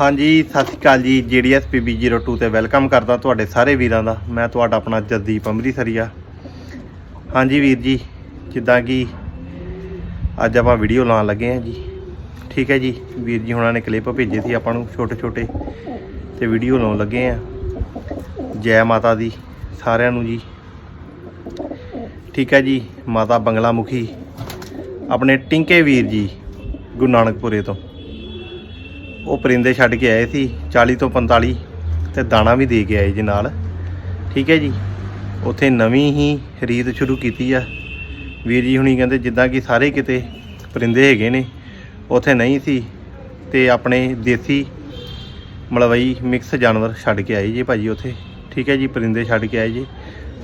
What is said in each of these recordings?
ਹਾਂਜੀ, ਸਤਿ ਸ਼੍ਰੀ ਅਕਾਲ ਜੀ। ਜੀਡੀਐਸ ਪੀਬੀ 02 ਤੇ ਵੈਲਕਮ ਕਰਦਾ ਤੁਹਾਡੇ ਸਾਰੇ ਵੀਰਾਂ ਦਾ। ਮੈਂ ਤੁਹਾਡਾ ਆਪਣਾ ਜੱਦੀਪ ਅੰਮ੍ਰਿਤਸਰੀਆ। ਹਾਂਜੀ ਵੀਰ ਜੀ, ਜਿੱਦਾਂ ਕਿ ਅੱਜ ਆਪਾਂ ਵੀਡੀਓ ਲਾਉਣ ਲੱਗੇ ਹਾਂ ਜੀ। ਠੀਕ ਹੈ ਜੀ, ਵੀਰ ਜੀ ਹੁਣਾਂ ਨੇ ਕਲਿੱਪ ਭੇਜੇ ਸੀ ਆਪਾਂ ਨੂੰ ਛੋਟੇ ਛੋਟੇ ਤੇ ਵੀਡੀਓ ਲਾਉਣ ਲੱਗੇ ਆ ਜੈ ਮਾਤਾ ਦੀ ਸਾਰਿਆਂ ਨੂੰ ਜੀ। ਠੀਕ ਹੈ ਜੀ, ਮਾਤਾ ਬੰਗਲਾ ਮੁਖੀ ਆਪਣੇ ਟਿੰਕੇ ਵੀਰ ਜੀ, ਗੁਰੂ ਨਾਨਕਪੁਰੇ ਤੋਂ। ਉਹ ਪਰਿੰਦੇ ਛੱਡ ਕੇ ਆਏ ਸੀ 40 ਤੋਂ 45 ਤੇ ਦਾਣਾ ਵੀ ਦੇ ਕੇ ਆਏ ਜੀ ਨਾਲ। ਠੀਕ ਹੈ ਜੀ, ਉੱਥੇ ਨਵੀਂ ਹੀ ਰੀਤ ਸ਼ੁਰੂ ਕੀਤੀ ਆ। ਵੀਰ ਜੀ ਹੁਣੀ ਕਹਿੰਦੇ ਜਿੱਦਾਂ ਕਿ ਸਾਰੇ ਕਿਤੇ ਪਰਿੰਦੇ ਹੈਗੇ ਨੇ, ਉੱਥੇ ਨਹੀਂ ਸੀ, ਤੇ ਆਪਣੇ ਦੇਸੀ ਮਲਵਈ ਮਿਕਸ ਜਾਨਵਰ ਛੱਡ ਕੇ ਆਏ ਜੀ ਭਾਜੀ ਉੱਥੇ। ਠੀਕ ਹੈ ਜੀ, ਪਰਿੰਦੇ ਛੱਡ ਕੇ ਆਏ ਜੀ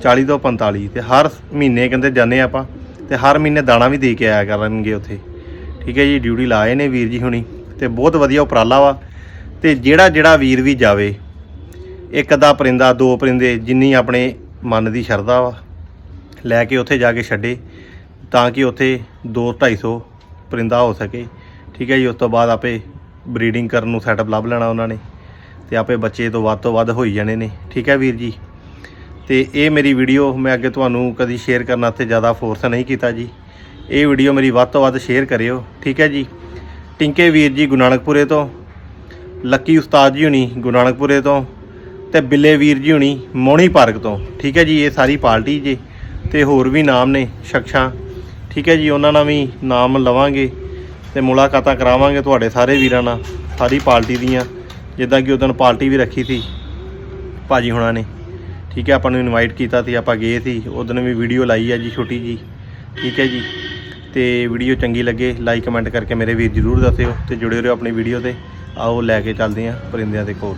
40 ਤੋਂ 45 ਤੇ ਹਰ ਮਹੀਨੇ ਕਹਿੰਦੇ ਜਾਂਦੇ ਆਪਾਂ, ਤੇ ਹਰ ਮਹੀਨੇ ਦਾਣਾ ਵੀ ਦੇ ਕੇ ਆਇਆ ਕਰਨਗੇ ਉੱਥੇ। ਠੀਕ ਹੈ ਜੀ, ਡਿਊਟੀ ਲਾਏ ਨੇ ਵੀਰ ਜੀ ਹੁਣੀ। ਤੇ ਬਹੁਤ ਵਧੀਆ ਉਪਰਾਲਾ ਵਾ। ਤੇ ਜਿਹੜਾ ਜਿਹੜਾ ਵੀਰ ਵੀ ਜਾਵੇ, ਇੱਕ ਅੱਧਾ ਪਰਿੰਦਾ, ਦੋ ਪਰਿੰਦੇ ਜਿੰਨੀ ਆਪਣੇ ਮਨ ਦੀ ਸ਼ਰਧਾ ਵਾ, ਲੈ ਕੇ ਉੱਥੇ ਜਾ ਕੇ ਛੱਡੇ, ਤਾਂ ਕਿ ਉੱਥੇ 2 250 ਪਰਿੰਦਾ ਹੋ ਸਕੇ। ਠੀਕ ਹੈ ਜੀ, ਉਸ ਤੋਂ ਬਾਅਦ ਆਪੇ ਬਰੀਡਿੰਗ ਕਰਨ ਨੂੰ ਸੈਟਅਪ ਲੱਭ ਲੈਣਾ ਉਹਨਾਂ ਨੇ, ਤੇ ਆਪੇ ਬੱਚੇ ਤੋਂ ਵੱਧ ਤੋਂ ਵੱਧ ਹੋਈ ਜਾਣੇ ਨੇ। ਠੀਕ ਹੈ ਵੀਰ ਜੀ। ਤੇ ਇਹ ਮੇਰੀ ਵੀਡੀਓ ਮੈਂ ਅੱਗੇ ਤੁਹਾਨੂੰ ਕਦੀ ਸ਼ੇਅਰ ਕਰਨਾ ਤੇ ਜ਼ਿਆਦਾ ਫੋਰਸ ਨਹੀਂ ਕੀਤਾ ਜੀ। ਇਹ ਵੀਡੀਓ ਮੇਰੀ ਵੱਧ ਤੋਂ ਵੱਧ ਸ਼ੇਅਰ ਕਰਿਓ। ਠੀਕ ਹੈ ਜੀ। ਟਿੰਕੇ ਵੀਰ ਜੀ ਗੁਰੂ ਨਾਨਕਪੁਰੇ ਤੋਂ, ਲੱਕੀ ਉਸਤਾਦ ਜੀ ਹੁਣੀ ਗੁਰੂ ਨਾਨਕਪੁਰੇ ਤੋਂ ਤੇ ਬਿੱਲੇ ਵੀਰ ਜੀ ਹੁਣੀ ਮੋਣੀ ਪਾਰਕ ਤੋਂ। ਠੀਕ ਹੈ ਜੀ, ਇਹ ਸਾਰੀ ਪਾਰਟੀ ਜੀ ਤੇ ਹੋਰ ਵੀ ਨਾਮ ਨੇ ਸ਼ਖਸ਼ਾਂ। ਠੀਕ ਹੈ ਜੀ, ਉਹਨਾਂ ਨਾਲ ਵੀ ਨਾਮ ਲਵਾਂਗੇ ਤੇ ਮੁਲਾਕਾਤਾਂ ਕਰਾਵਾਂਗੇ ਤੁਹਾਡੇ ਸਾਰੇ ਵੀਰਾਂ ਨਾਲ, ਸਾਰੀ ਪਾਰਟੀ ਦੀਆਂ, ਜਿੱਦਾਂ ਕਿ ਉਦੋਂ ਪਾਰਟੀ ਵੀ ਰੱਖੀ ਸੀ ਭਾਜੀ ਹੁਣਾਂ ਨੇ। ਠੀਕ ਹੈ, ਆਪਾਂ ਨੂੰ ਇਨਵਾਈਟ ਕੀਤਾ ਸੀ, ਆਪਾਂ ਗਏ ਸੀ, ਉਦੋਂ ਵੀ ਵੀਡੀਓ ਲਾਈ ਹੈ ਜੀ ਛੋਟੀ ਜੀ। ਠੀਕ ਹੈ ਜੀ। ਤੇ ਵੀਡੀਓ ਚੰਗੀ ਲੱਗੇ ਲਾਈਕ ਕਮੈਂਟ ਕਰਕੇ ਮੇਰੇ ਵੀਰ ਜਰੂਰ ਦੱਸਿਓ ਤੇ ਜੁੜੇ ਰਹੋ ਆਪਣੀ ਵੀਡੀਓ ਤੇ। ਆਓ, ਲੈ ਕੇ ਚੱਲਦੇ ਹਾਂ ਪਰਿੰਦਿਆਂ ਦੇ ਕੋਲ।